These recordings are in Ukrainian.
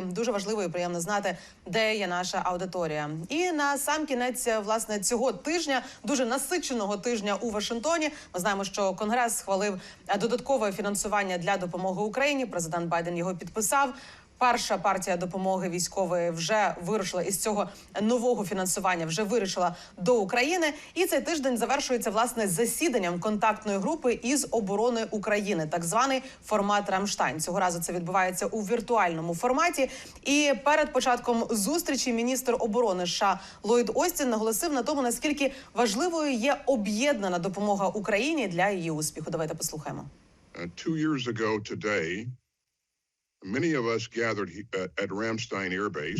дуже важливо і приємно знати, де є наша аудиторія. І на сам кінець власне цього тижня, дуже насиченого тижня у Вашингтоні. Ми знаємо, що Конгрес схвалив е, додаткове фінансування для допомоги Україні. Президент Байден його підписав. Перша партія допомоги військової вже вирушила із цього нового фінансування, вже вирішила до України. І цей тиждень завершується власне засіданням контактної групи із оборони України, так званий формат Рамштайн. Цього разу це відбувається у віртуальному форматі. І перед початком зустрічі міністр оборони США Ллойд Остін наголосив на тому, наскільки важливою є об'єднана допомога Україні для її успіху. Давайте послухаємо. Two years ago today,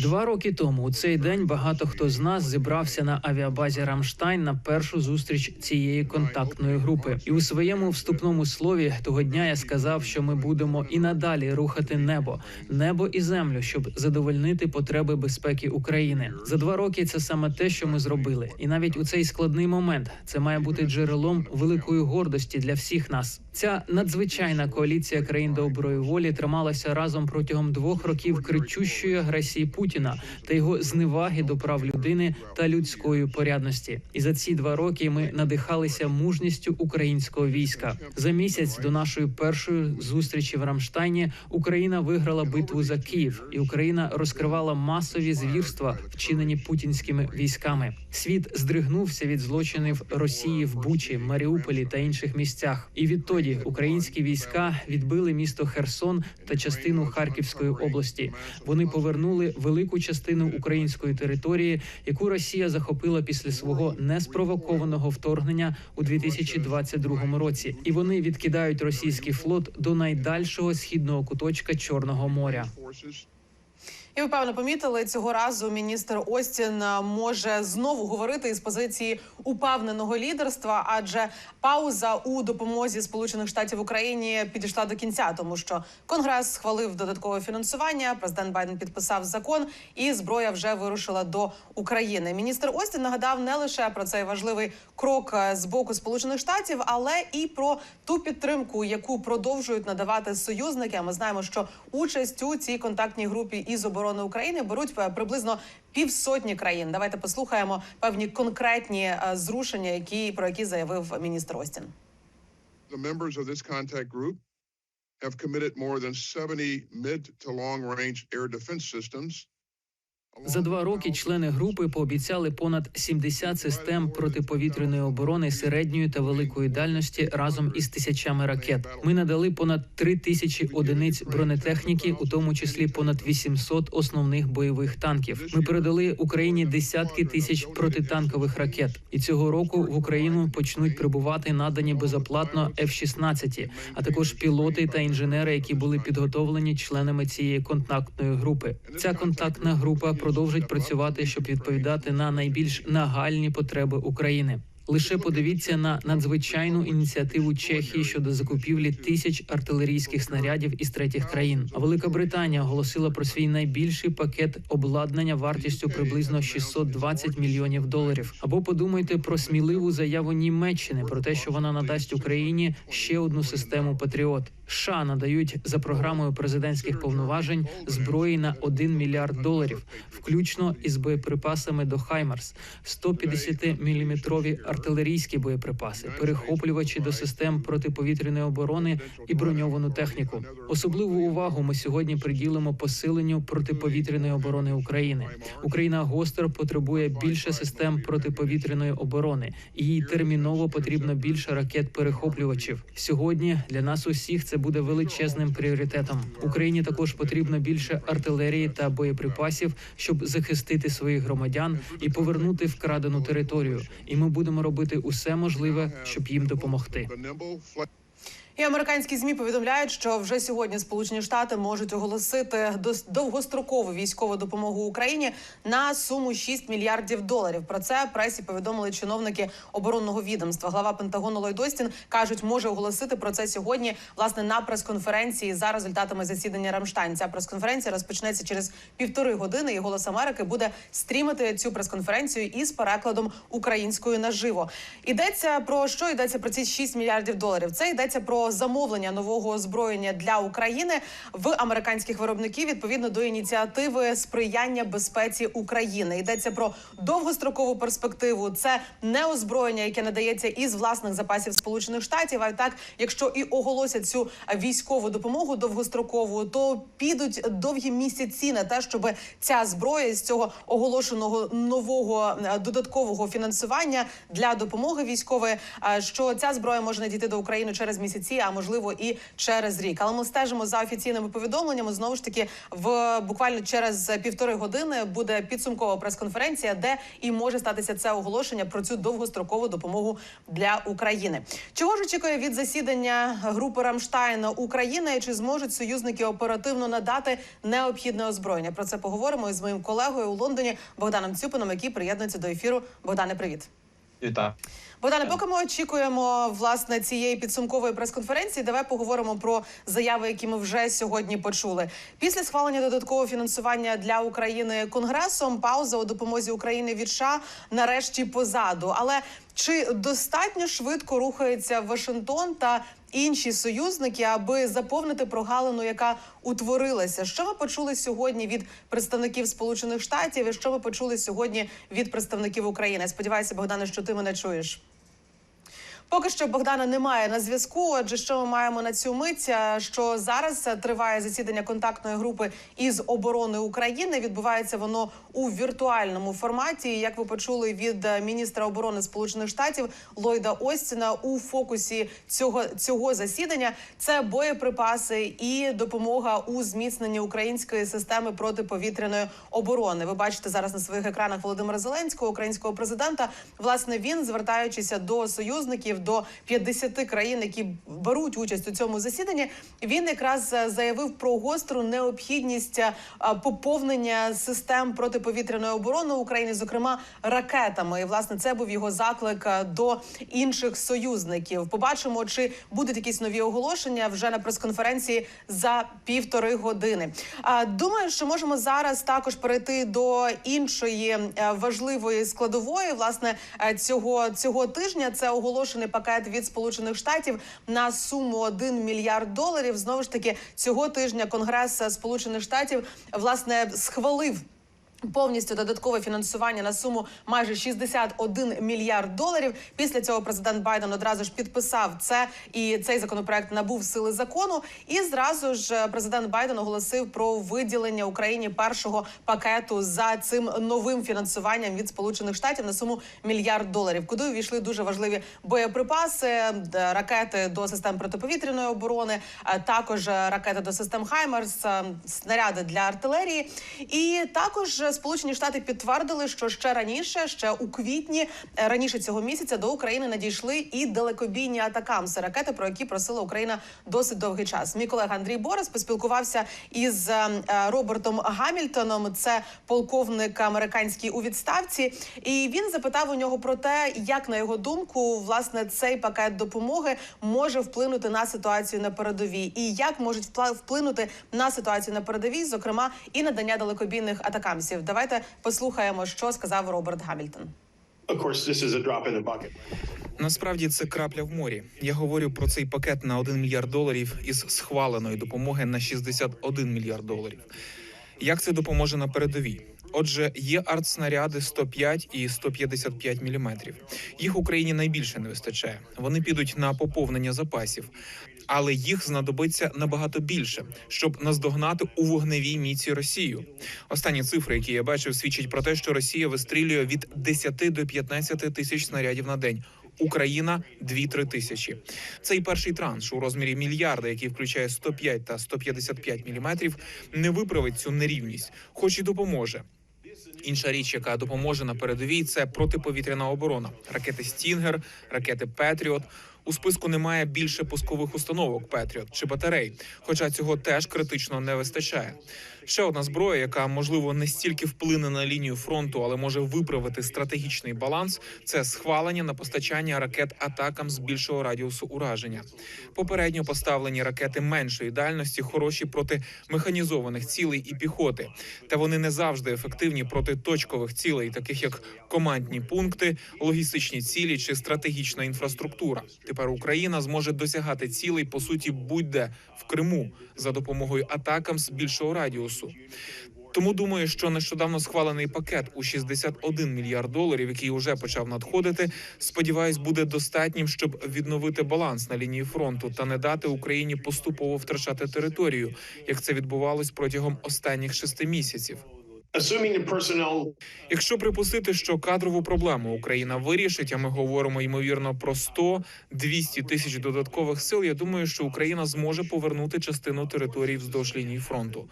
Два роки тому у цей день багато хто з нас зібрався на авіабазі Рамштайн на першу зустріч цієї контактної групи. І у своєму вступному слові того дня я сказав, що ми будемо і надалі рухати небо, небо і землю, щоб задовольнити потреби безпеки України. За два роки це саме те, що ми зробили. І навіть у цей складний момент це має бути джерелом великої гордості для всіх нас. Ця надзвичайна коаліція країн доброї волі трималася разом протягом двох років кричущої агресії Путіна та його зневаги до прав людини та людської порядності. І за ці два роки ми надихалися мужністю українського війська. За місяць до нашої першої зустрічі в Рамштайні Україна виграла битву за Київ, і Україна розкривала масові звірства, вчинені путінськими військами. Світ здригнувся від злочинів Росії в Бучі, Маріуполі та інших місцях. І відтоді українські війська відбили місто Херсон та частину Харківської області. Вони повернули велику частину української території, яку Росія захопила після свого неспровокованого вторгнення у 2022 році. І вони відкидають російський флот до найдальшого східного куточка Чорного моря. І ви певно помітили цього разу. Міністр Остін е, може знову говорити із позиції упевненого лідерства, адже пауза у допомозі Сполучених Штатів Україні підійшла до кінця, тому що Конгрес схвалив додаткове фінансування. Президент Байден підписав закон, і зброя вже вирушила до України. Міністр Остін нагадав не лише про цей важливий крок е, з боку Сполучених Штатів, але і про ту підтримку, яку продовжують надавати союзники. Ми знаємо, що участь у цій контактній групі із оборони України беруть е, приблизно півсотні країн. Давайте послухаємо певні конкретні е, зрушення, які про які заявив міністр Остін. have committed more than 70 mid to long range air defense systems. За два роки члени групи пообіцяли понад 70 систем протиповітряної оборони середньої та великої дальності разом із тисячами ракет. Ми надали понад 3 тисячі одиниць бронетехніки, у тому числі понад 800 основних бойових танків. Ми передали Україні десятки тисяч протитанкових ракет. І цього року в Україну почнуть прибувати надані безоплатно F-16, а також пілоти та інженери, які були підготовлені членами цієї контактної групи. Ця контактна група продовжить працювати, щоб відповідати на найбільш нагальні потреби України. Лише подивіться на надзвичайну ініціативу Чехії щодо закупівлі тисяч артилерійських снарядів із третіх країн. А Велика Британія оголосила про свій найбільший пакет обладнання вартістю приблизно 620 мільйонів доларів. Або подумайте про сміливу заяву Німеччини про те, що вона надасть Україні ще одну систему Патріот. США надають за програмою президентських повноважень зброї на 1 мільярд доларів, включно із боєприпасами до Хаймарс, 150-мм артилерійські боєприпаси, перехоплювачі до систем протиповітряної оборони і броньовану техніку. Особливу увагу ми сьогодні приділимо посиленню протиповітряної оборони України. Україна гостро потребує більше систем протиповітряної оборони, їй терміново потрібно більше ракет перехоплювачів. Сьогодні для нас усіх це буде величезним пріоритетом. Україні також потрібно більше артилерії та боєприпасів, щоб захистити своїх громадян і повернути вкрадену територію. І ми будемо робити усе можливе, щоб їм допомогти. І американські змі повідомляють, що вже сьогодні Сполучені Штати можуть оголосити довгострокову військову допомогу Україні на суму 6 мільярдів доларів. Про це пресі повідомили чиновники оборонного відомства. Глава Пентагону Ллойд Остін кажуть, може оголосити про це сьогодні власне на прес-конференції за результатами засідання Рамштайн. Ця прес-конференція розпочнеться через півтори години. І голос Америки буде стрімити цю прес-конференцію із перекладом українською наживо. Йдеться про що йдеться про ці 6 мільярдів доларів. Це йдеться про замовлення нового озброєння для України в американських виробників відповідно до ініціативи сприяння безпеці України. Йдеться про довгострокову перспективу. Це не озброєння, яке надається із власних запасів Сполучених Штатів. А так, якщо і оголосять цю військову допомогу довгострокову, то підуть довгі місяці на те, щоб ця зброя з цього оголошеного нового е, додаткового фінансування для допомоги військової, е, що ця зброя може надійти до України через місяці, а можливо і через рік. Але ми стежимо за офіційними повідомленнями. Знову ж таки, в буквально через півтори години буде підсумкова прес-конференція, де і може статися це оголошення про цю довгострокову допомогу для України. Чого ж очікує від засідання групи Рамштайн України? Чи зможуть союзники оперативно надати необхідне озброєння? Про це поговоримо із моїм колегою у Лондоні Богданом Цюпином, який приєднується до ефіру. Богдане, привіт. Вітаю. Богдане, поки ми очікуємо власне цієї підсумкової прес-конференції, давай поговоримо про заяви, які ми вже сьогодні почули. Після схвалення додаткового фінансування для України конгресом пауза у допомозі України від США нарешті позаду. Але чи достатньо швидко рухається Вашингтон та інші союзники, аби заповнити прогалину, яка утворилася? Що ми почули сьогодні від представників Сполучених Штатів? І що ми почули сьогодні від представників України? Сподіваюся, Богдане, що ти мене чуєш. Поки що Богдана немає на зв'язку. Отже, що ми маємо на цю мить? е, Що зараз е, триває засідання контактної групи із оборони України. Відбувається воно у віртуальному форматі. Як ви почули від е, міністра оборони Сполучених Штатів Ллойда Остіна у фокусі цього цього засідання це боєприпаси і допомога у зміцненні української системи протиповітряної оборони. Ви бачите зараз на своїх екранах Володимира Зеленського, українського президента. Власне, він звертаючися до союзників до 50 країн, які беруть участь у цьому засіданні. Він якраз е, заявив про гостру необхідність е, поповнення систем протиповітряної оборони України, зокрема ракетами. І власне це був його заклик е, до інших союзників. Побачимо, чи будуть якісь нові оголошення вже на прес-конференції за півтори години. Думаю, що можемо зараз також перейти до іншої важливої складової власне цього цього тижня. Це оголошений пакет від Сполучених Штатів на суму 1 мільярд доларів. Знову ж таки, цього тижня Конгрес Сполучених Штатів власне схвалив. Повністю додаткове фінансування на суму майже 61 мільярд доларів. Після цього президент Байден одразу ж підписав це, і цей законопроект набув сили закону. І зразу ж е, президент Байден оголосив про виділення Україні першого пакету за цим новим фінансуванням від Сполучених Штатів на суму мільярд доларів, куди увійшли дуже важливі боєприпаси, ракети до систем протиповітряної оборони, а також е, ракети до систем Хаймерс, е, снаряди для артилерії. І також е, Сполучені Штати підтвердили, що ще раніше, ще у квітні е, раніше цього місяця до України надійшли і далекобійні атакамси ракети, про які просила Україна досить довгий час. Мій колега Андрій Борис поспілкувався із е, е, Робертом Гамільтоном. Це полковник американський у відставці, і він запитав у нього про те, як на його думку, власне, цей пакет допомоги може вплинути на ситуацію на передовій, і як можуть вплинути на ситуацію на передовій, зокрема і надання далекобійних атакамсів. Давайте послухаємо, що сказав Роберт Гамільтон. Насправді це крапля в морі. Я говорю про цей пакет на 1 мільярд доларів із схваленої допомоги на 61 мільярд доларів. Як це допоможе на передовій? Отже, є артснаряди 105 і 155 міліметрів. Їх Україні найбільше не вистачає. Вони підуть на поповнення запасів, але їх знадобиться набагато більше, щоб наздогнати у вогневій міці Росію. Останні цифри, які я бачив, свідчать про те, що Росія вистрілює від 10 до 15 тисяч снарядів на день. Україна 2-3 тисячі. Цей перший транш у розмірі мільярда, який включає 105 та 155 міліметрів, не виправить цю нерівність, хоч і допоможе. Інша річ, яка допоможе на передовій, це протиповітряна оборона, ракети Стінгер, ракети Петріот. У списку немає більше пускових установок Петріот чи батарей, хоча цього теж критично не вистачає. Ще одна зброя, яка можливо не стільки вплине на лінію фронту, але може виправити стратегічний баланс. Це схвалення на постачання ракет атакам з більшого радіусу ураження. Попередньо поставлені ракети меншої дальності хороші проти механізованих цілей і піхоти, та вони не завжди ефективні проти точкових цілей, таких як командні пункти, логістичні цілі чи стратегічна інфраструктура. Тепер Україна зможе досягати цілей по суті будь-де в Криму за допомогою атакам з більшого радіусу. Тому думаю, що нещодавно схвалений пакет у 61 мільярд доларів, який уже почав надходити, сподіваюсь, буде достатнім, щоб відновити баланс на лінії фронту та не дати Україні поступово втрачати територію, як це відбувалось протягом останніх шести місяців. Якщо припустити, що кадрову проблему Україна вирішить, а ми говоримо ймовірно про 100-200 тисяч додаткових сил, я думаю, що Україна зможе повернути частину території вздовж лінії фронту.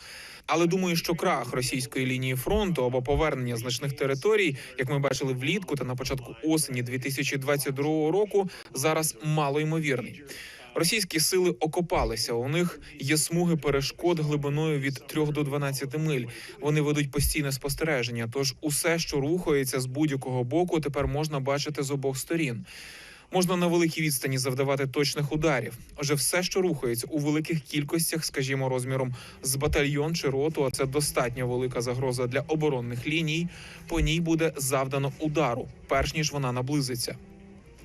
Але думаю, що крах російської лінії фронту або повернення значних територій, як ми бачили влітку та на початку осені 2022 року, зараз мало ймовірний. Російські сили окопалися. У них є смуги перешкод глибиною від 3 до 12 миль. Вони ведуть постійне спостереження. Тож усе, що рухається з будь-якого боку, тепер можна бачити з обох сторін. Можна на великій відстані завдавати точних ударів. Отже, все, що рухається у великих кількостях, скажімо, розміром з батальйон чи роту, а це достатньо велика загроза для оборонних ліній. По ній буде завдано удару, перш ніж вона наблизиться.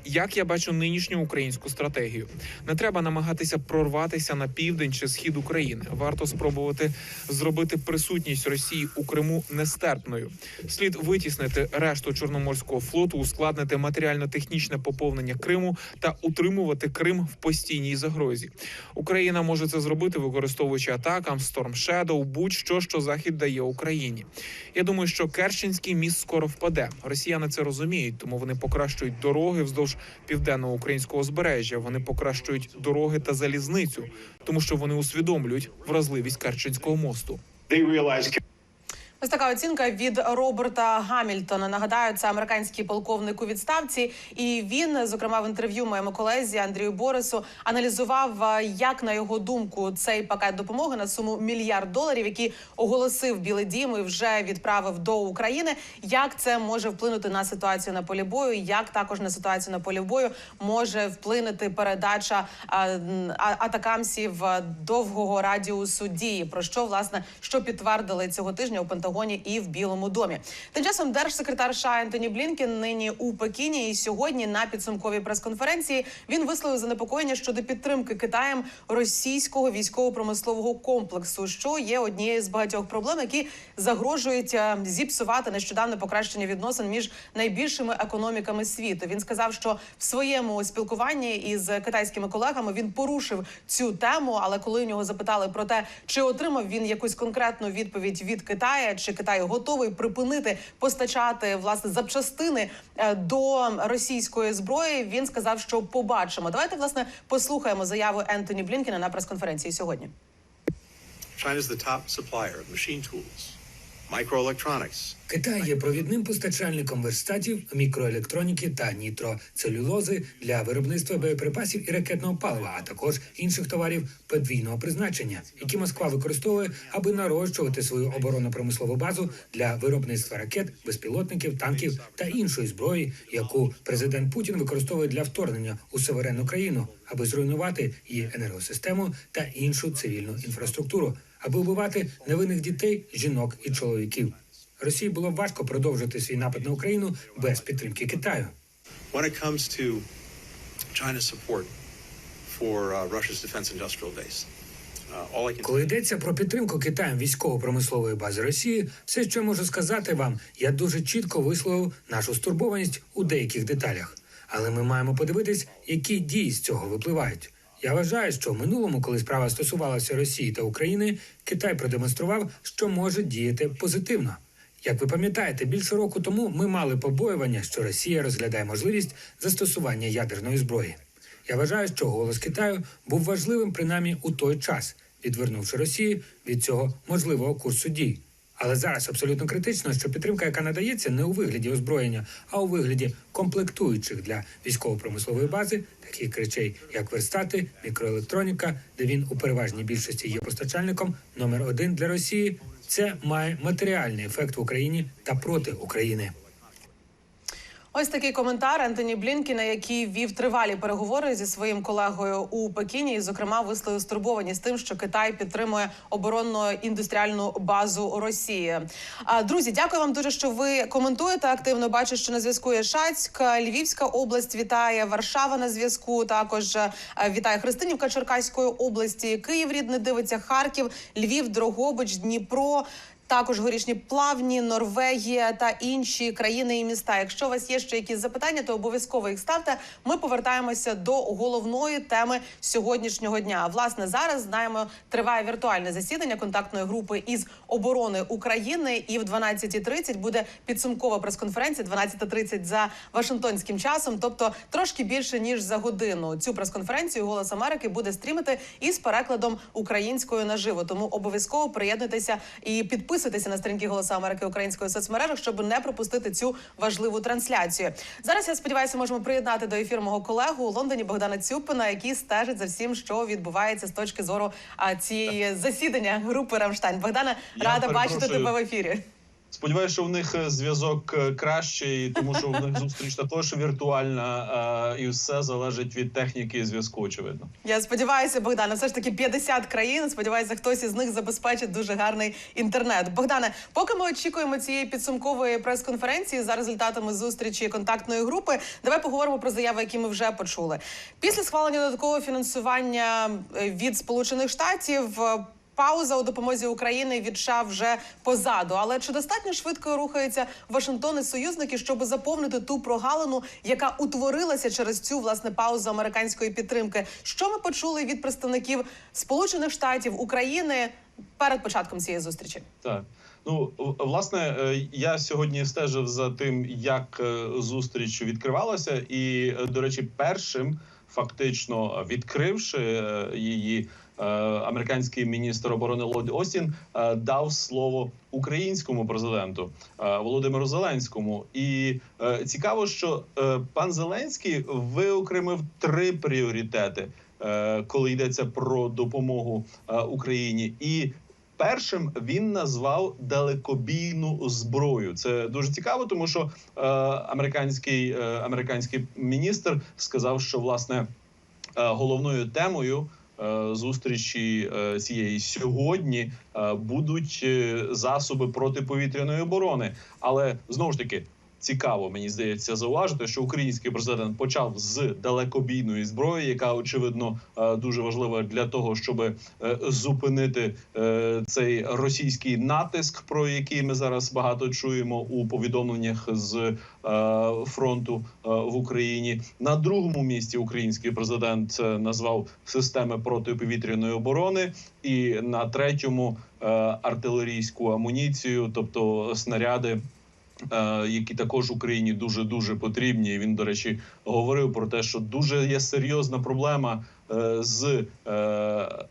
Як я бачу нинішню українську стратегію, не треба намагатися прорватися на південь чи схід України. Варто спробувати зробити присутність Росії у Криму нестерпною. Слід витіснити решту чорноморського флоту, ускладнити матеріально-технічне поповнення Криму та утримувати Крим в постійній загрозі. Україна може це зробити, використовуючи атакам Storm Shadow, будь-що, що захід дає Україні. Я думаю, що Керченський міст скоро впаде. Росіяни це розуміють, тому вони покращують дороги вздовж південного українського узбережжя. Вони покращують дороги та залізницю, тому що вони усвідомлюють вразливість Керченського мосту. Ось така оцінка від Роберта Гамільтона. Нагадаю, це американський полковник у відставці, і він, зокрема, в інтерв'ю моєму колезі Андрію Борису аналізував, е, як на його думку цей пакет допомоги на суму мільярд доларів, який оголосив Білий Дім і вже відправив до України. Як це може вплинути на ситуацію на полі бою? Як також на ситуацію на полі бою може вплинути передача а, атакамсів е, довгого радіусу дії? Про що власне що підтвердили цього тижня у Пентагоні і в Білому домі? Тим часом держсекретар США Ентоні Блінкен нині у Пекіні. І сьогодні на підсумковій прес-конференції він висловив занепокоєння щодо підтримки Китаєм російського військово-промислового комплексу, що є однією з багатьох проблем, які загрожують е, зіпсувати нещодавне покращення відносин між найбільшими економіками світу. Він сказав, що в своєму спілкуванні із китайськими колегами він порушив цю тему. Але коли у нього запитали про те, чи отримав він якусь конкретну відповідь від Китая, чи Китай готовий припинити постачати власне запчастини е, до російської зброї, він сказав, що побачимо. Давайте власне послухаємо заяву Ентоні Блінкена на прес-конференції сьогодні. China's the top supplier of machine tools, microelectronics, Китай є провідним постачальником верстатів, мікроелектроніки та нітроцелюлози для виробництва боєприпасів і ракетного палива, а також інших товарів подвійного призначення, які Москва використовує, аби нарощувати свою оборонно-промислову базу для виробництва ракет, безпілотників, танків та іншої зброї, яку президент Путін використовує для вторгнення у суверенну країну, аби зруйнувати її енергосистему та іншу цивільну інфраструктуру, аби вбивати невинних дітей, жінок і чоловіків. Росії було важко продовжити свій напад на Україну без підтримки Китаю. uh. Uh, Коли йдеться про підтримку Китаєм військово-промислової бази Росії, все, що можу сказати вам, я дуже чітко висловив нашу стурбованість у деяких деталях. Але ми маємо подивитись, які дії з цього випливають. Я вважаю, що в минулому, коли справа стосувалася Росії та України, Китай продемонстрував, що може діяти позитивно. Як ви пам'ятаєте, більше року тому ми мали побоювання, що Росія розглядає можливість застосування ядерної зброї. Я вважаю, що голос Китаю був важливим принаймні у той час, відвернувши Росію від цього можливого курсу дій. Але зараз абсолютно критично, що підтримка, яка надається, не у вигляді озброєння, а у вигляді комплектуючих для військово-промислової бази, таких речей, як верстати, мікроелектроніка, де він у переважній більшості є постачальником номер один для Росії. Це має матеріальний ефект в Україні та проти України. Ось такий коментар Ентоні Блінкіна, який вів тривалі переговори зі своїм колегою у Пекіні, і зокрема висловив стурбованість тим, що Китай підтримує оборонно індустріальну базу Росії. А друзі, дякую вам дуже, що ви коментуєте активно. Бачу, що на зв'язку є Шацьк, Львівська область вітає Варшава на зв'язку. Також е, вітає Христинівка Черкаської області, Київ рідне дивиться, Харків, Львів, Дрогобич, Дніпро. Також горішні плавні, Норвегія та інші країни і міста. Якщо у вас є ще якісь запитання, то обов'язково їх ставте. Ми повертаємося до головної теми сьогоднішнього дня. Власне, зараз знаємо, триває віртуальне засідання контактної групи із оборони України. І в 12.30 буде підсумкова прес-конференція. 12.30 за Вашингтонським часом, тобто трошки більше ніж за годину. Цю прес-конференцію Голос Америки буде стрімити із перекладом українською наживо. Тому обов'язково приєднуйтеся і підписуйтеся на сторінки Голоса Америки української соцмережах, щоб не пропустити цю важливу трансляцію. Зараз я сподіваюся, можемо приєднати до ефіру мого колегу у Лондоні Богдана Цюпина, який стежить за всім, що відбувається з точки зору цієї засідання групи Рамштайн. Богдана, Я рада бачити тебе в ефірі. Сподіваюся, що в них е, зв'язок е, кращий, тому що в них зустріч також віртуальна, е, і все залежить від техніки і зв'язку. Очевидно. Я сподіваюся, Богдане, все ж таки 50 країн. Сподіваюся, хтось із них забезпечить дуже гарний інтернет. Богдане, поки ми очікуємо цієї підсумкової прес-конференції за результатами зустрічі контактної групи, давай поговоримо про заяви, які ми вже почули. Після схвалення додаткового фінансування від Сполучених Штатів. Пауза у допомозі України від США вже позаду. Але чи достатньо швидко рухаються Вашингтон і союзники, щоб заповнити ту прогалину, яка утворилася через цю власне паузу американської підтримки? Що ми почули від представників Сполучених Штатів України перед початком цієї зустрічі? Так. Ну, власне, е, я сьогодні стежив за тим, як е, зустріч відкривалася, і, е, до речі, першим фактично відкривши її, американський міністр оборони Ллойд Остін е, дав слово українському президенту е, Володимиру Зеленському. І е, цікаво, що е, пан Зеленський виокремив три пріоритети, е, коли йдеться про допомогу е, Україні. І Першим він назвав далекобійну зброю. Це дуже цікаво, тому що е, американський, е, американський міністр сказав, що власне е, головною темою е, зустрічі е, цієї сьогодні е, будуть е, засоби протиповітряної оборони. Але знову ж таки. Цікаво, мені здається, зауважити, що український президент почав з далекобійної зброї, яка очевидно е, дуже важлива для того, щоб е, зупинити е, цей російський натиск, про який ми зараз багато чуємо у повідомленнях з фронту в Україні. На другому місці український президент назвав системи протиповітряної оборони, і на третьому артилерійську амуніцію, тобто снаряди. Е, Які також Україні дуже дуже потрібні. І Він, до речі, говорив про те, що дуже є серйозна проблема е, з е,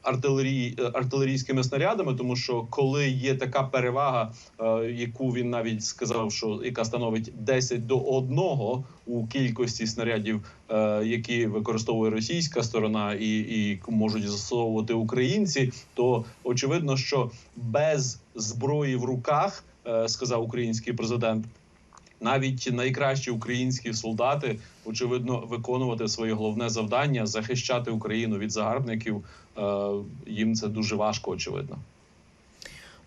артилерії артилерійськими снарядами, тому що коли є така перевага, яку він навіть сказав, що яка становить 10 до 1 у кількості снарядів, які використовує російська сторона, і, і можуть застосовувати українці, то очевидно, що без зброї в руках, сказав український президент. Навіть найкращі українські солдати очевидно виконувати своє головне завдання захищати Україну від загарбників. Е, їм це дуже важко, очевидно.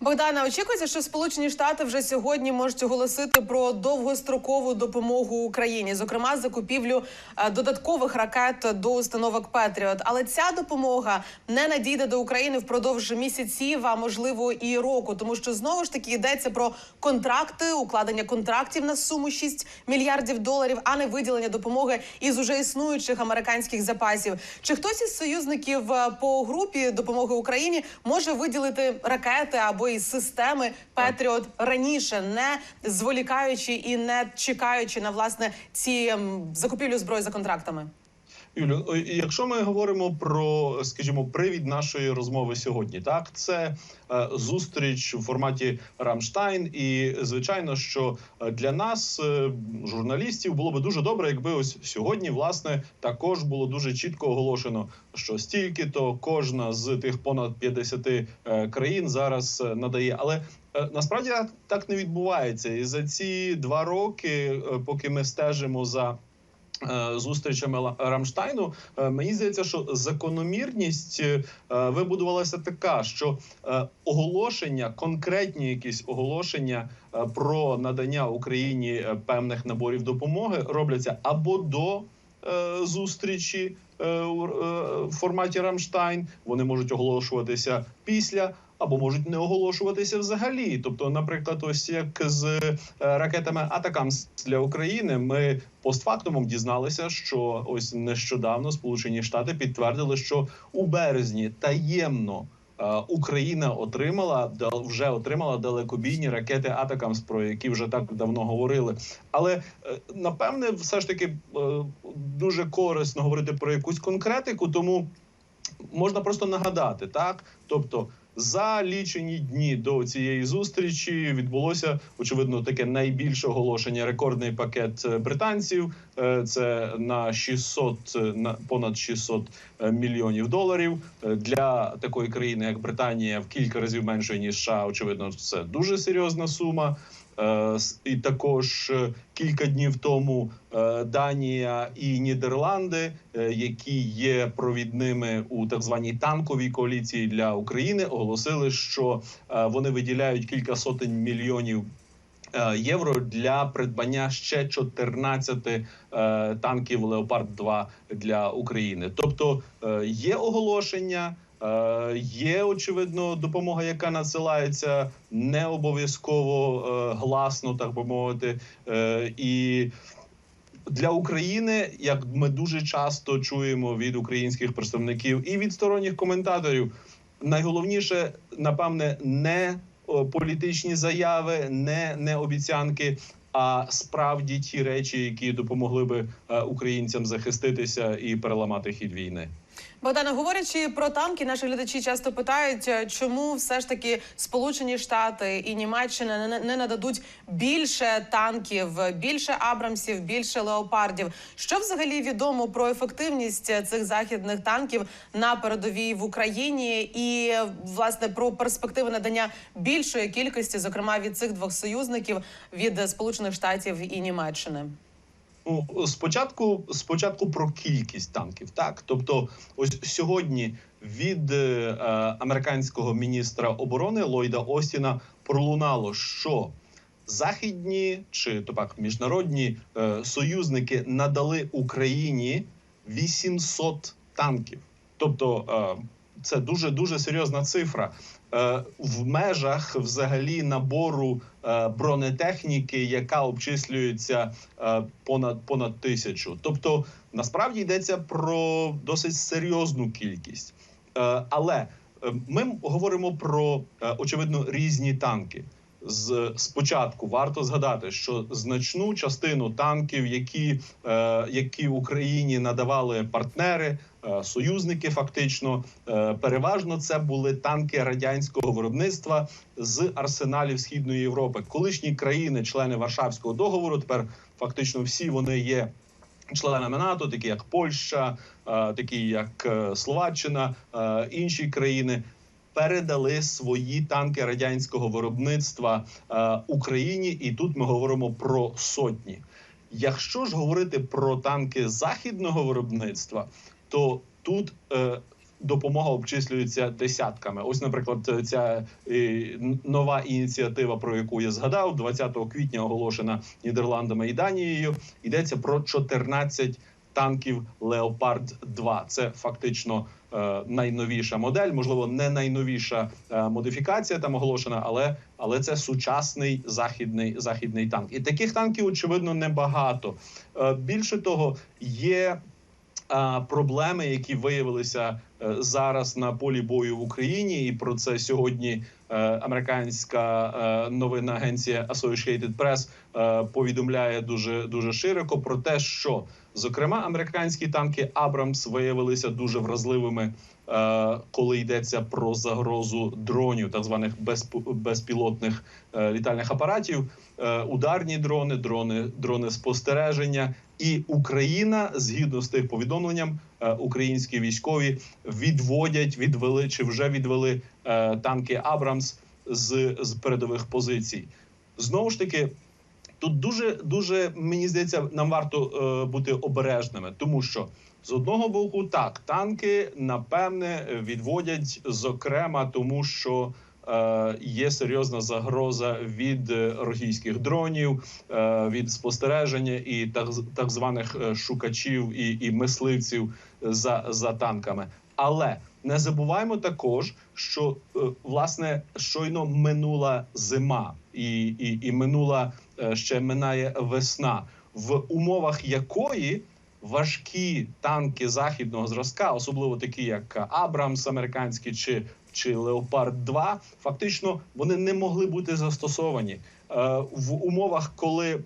Богдана, очікується, що Сполучені Штати вже сьогодні можуть оголосити про довгострокову допомогу Україні, зокрема закупівлю е, додаткових ракет до установок Петріот. Але ця допомога не надійде до України впродовж місяців, а можливо і року, тому що знову ж таки йдеться про контракти, укладення контрактів на суму 6 мільярдів доларів, а не виділення допомоги із уже існуючих американських запасів. Чи хтось із союзників е, по групі допомоги Україні може виділити ракети або із системи Петріот раніше, не зволікаючи і не чекаючи на власне ці ем, закупівлю зброї за контрактами? Юлю, якщо ми говоримо про, скажімо, привід нашої розмови сьогодні, так це е, зустріч у форматі Рамштайн, і звичайно, що е, для нас, е, журналістів, було би дуже добре, якби ось сьогодні, власне, також було дуже чітко оголошено, що стільки то кожна з тих понад 50 е, країн зараз е, надає, але. е, Насправді так не відбувається, і за ці два роки, е, поки ми стежимо за е, зустрічами Ла- Рамштайну, е, мені здається, що закономірність е, вибудувалася така, що е, оголошення, конкретні якісь оголошення е, про надання Україні е, певних наборів допомоги робляться або до е, зустрічі е, е, в форматі Рамштайн. Вони можуть оголошуватися після. Або можуть не оголошуватися взагалі. Тобто, наприклад, ось як з е, ракетами Атакамс для України, ми постфактумом дізналися, що ось нещодавно Сполучені Штати підтвердили, що у березні таємно е, Україна отримала вже отримала далекобійні ракети Атакамс, про які вже так давно говорили. Але е, напевне, все ж таки дуже корисно говорити про якусь конкретику, тому можна просто нагадати, так тобто. За лічені дні до цієї зустрічі відбулося очевидно таке найбільше оголошення. Рекордний пакет е, британців. Е, Це на 600, е, на понад 600 е, мільйонів доларів для такої країни, як Британія, в кілька разів менше ніж США. Очевидно, це дуже серйозна сума. Е, І також е, кілька днів тому е, Данія і Нідерланди, які є провідними у так званій танковій коаліції для України, оголосили, що вони виділяють кілька сотень мільйонів. Євро для придбання ще 14 е, танків Леопард 2 для України. Тобто є оголошення, є очевидно допомога, яка надсилається не обов'язково е, гласно, так би мовити, е, і для України, як ми дуже часто чуємо від українських представників і від сторонніх коментаторів, найголовніше, напевне, не політичні заяви, не, не обіцянки. А справді ті речі, які допомогли би е, українцям захиститися і переламати хід війни. Богдане, говорячи про танки, наші глядачі часто питають, е, чому все ж таки Сполучені Штати і Німеччина не, не нададуть більше танків, більше Абрамсів, більше леопардів. Що взагалі відомо про ефективність цих західних танків на передовій в Україні, і власне про перспективи надання більшої кількості, зокрема від цих двох союзників від Сполучених Штатів і Німеччини? Ну, спочатку, спочатку про кількість танків. Так, тобто, ось сьогодні від е, американського міністра оборони Ллойда Остіна пролунало, що західні чи то пак міжнародні е, союзники надали Україні 800 танків. Тобто, е, це дуже дуже серйозна цифра. Е, в межах взагалі набору е, бронетехніки, яка обчислюється е, понад понад тисячу. Тобто, насправді йдеться про досить серйозну кількість. Але ми говоримо про очевидно різні танки. З спочатку варто згадати, що значну частину танків, які, які Україні надавали партнери, союзники, фактично е, переважно це були танки радянського виробництва з арсеналів східної Європи. Колишні країни, члени Варшавського договору, тепер фактично всі вони є членами НАТО, такі як Польща, е, такі як е, Словаччина, е, інші країни. Передали свої танки радянського виробництва е, Україні, і тут ми говоримо про сотні. Якщо ж говорити про танки західного виробництва, то тут е, допомога обчислюється десятками. Ось, наприклад, ця е, нова ініціатива, про яку я згадав, 20 квітня оголошена Нідерландами і Данією. Йдеться про 14 танків Леопард 2 Це фактично е, найновіша модель, можливо, не найновіша е, модифікація там оголошена, але але це сучасний західний західний танк. І таких танків очевидно небагато. Е, більше того, є проблеми, які виявилися е, зараз на полі бою в Україні, і про це сьогодні е, американська е, новинна агенція Associated Press повідомляє дуже дуже широко про те, що зокрема американські танки Абрамс виявилися дуже вразливими. Е, Коли йдеться про загрозу дронів, так званих безп- безпілотних е, літальних апаратів, е, ударні дрони, дрони, дрони спостереження, і Україна, згідно з тих повідомленням, українські військові відводять, відвели чи вже відвели танки Абрамс з, з передових позицій. Знову ж таки, тут дуже дуже мені здається, нам варто бути обережними, тому що з одного боку, так танки напевне відводять, зокрема, тому що. е, Є серйозна загроза від е, російських дронів, е, від спостереження і так, так званих е, шукачів і, і мисливців за, за танками. Але не забуваємо також, що е, власне щойно минула зима, і, і, і минула е, ще минає весна, в умовах якої важкі танки західного зразка, особливо такі як Абрамс американський чи, чи Леопард 2 фактично вони не могли бути застосовані е, в умовах, коли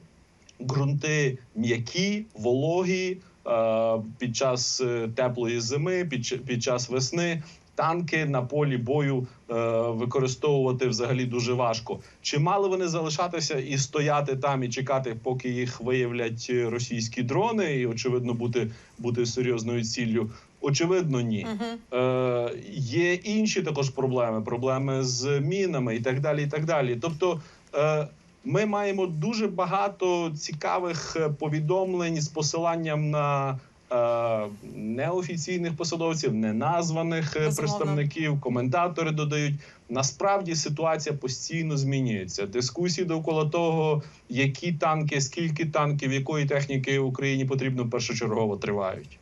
ґрунти м'які, вологі е, під час е, теплої зими, під, під час весни. Танки на полі бою е, використовувати взагалі дуже важко. Чи мали вони залишатися і стояти там і чекати, поки їх виявлять е, російські дрони, і очевидно бути, бути серйозною ціллю? Очевидно, ні. Угу. Е, є інші також проблеми, проблеми з мінами і так далі. І так далі. Тобто, е, ми маємо дуже багато цікавих е, повідомлень з посиланням на неофіційних посадовців, неназваних е, Безумовно. представників, коментатори додають. Насправді ситуація постійно змінюється. Дискусії довкола того, які танки, скільки танків, якої техніки Україні потрібно першочергово тривають.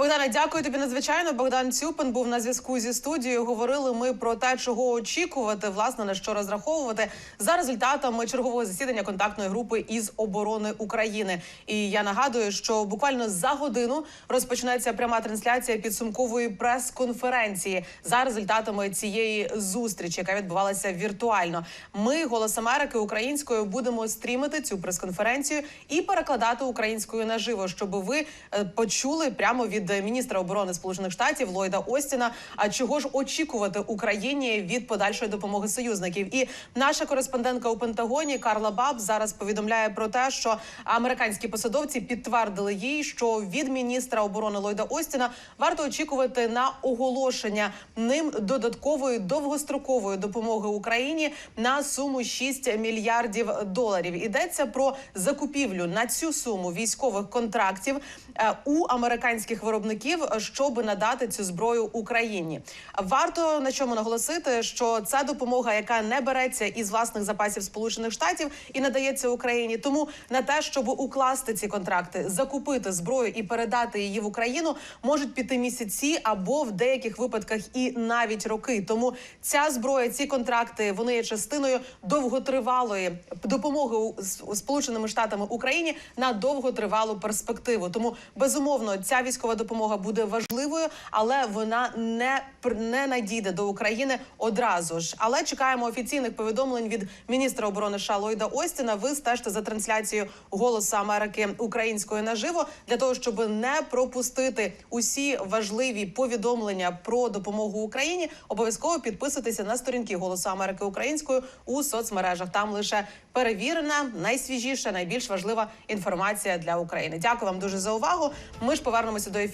Богдане, дякую тобі надзвичайно. Богдан Цюпин був на зв'язку зі студією. Говорили ми про те, чого очікувати, власне на що розраховувати за результатами чергового засідання контактної групи із оборони України. І я нагадую, що буквально за годину розпочнеться пряма трансляція підсумкової прес-конференції за результатами цієї зустрічі, яка відбувалася віртуально. Ми, голос Америки українською, будемо стрімити цю прес-конференцію і перекладати українською наживо, щоб ви е, почули прямо від міністра оборони Сполучених Штатів Ллойда Остіна. А чого ж очікувати Україні від подальшої допомоги союзників? І наша кореспондентка у Пентагоні Карла Баб зараз повідомляє про те, що американські посадовці підтвердили їй, що від міністра оборони Ллойда Остіна варто очікувати на оголошення ним додаткової довгострокової допомоги Україні на суму 6 мільярдів доларів. Ідеться про закупівлю на цю суму військових контрактів е, у американських виробників, щоб надати цю зброю Україні. Варто на чому наголосити, що це допомога, яка не береться із власних запасів Сполучених Штатів і надається Україні. Тому на те, щоб укласти ці контракти, закупити зброю і передати її в Україну, можуть піти місяці або в деяких випадках і навіть роки. Тому ця зброя, ці контракти, вони є частиною довготривалої допомоги Сполученими Штатами Україні на довготривалу перспективу. Тому безумовно ця військова допомога буде важливою, але вона не не надійде до України одразу ж. Але чекаємо офіційних повідомлень від міністра оборони США Ллойда Остіна. Ви стежте за трансляцією голосу Америки українською наживо для того, щоб не пропустити усі важливі повідомлення про допомогу Україні. Обов'язково підписуйтеся на сторінки голосу Америки українською у соцмережах. Там лише перевірена, найсвіжіша, найбільш важлива інформація для України. Дякую вам дуже за увагу. Ми ж повернемося до ефіру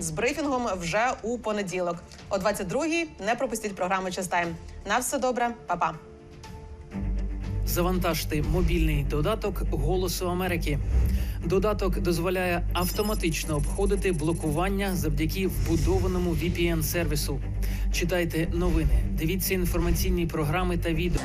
з брифінгом вже у понеділок. О 22-й не пропустіть програми Частайм. На все добре, Па-па. Завантажте мобільний додаток Голосу Америки. Додаток дозволяє автоматично обходити блокування завдяки вбудованому VPN сервісу. Читайте новини, дивіться інформаційні програми та відео.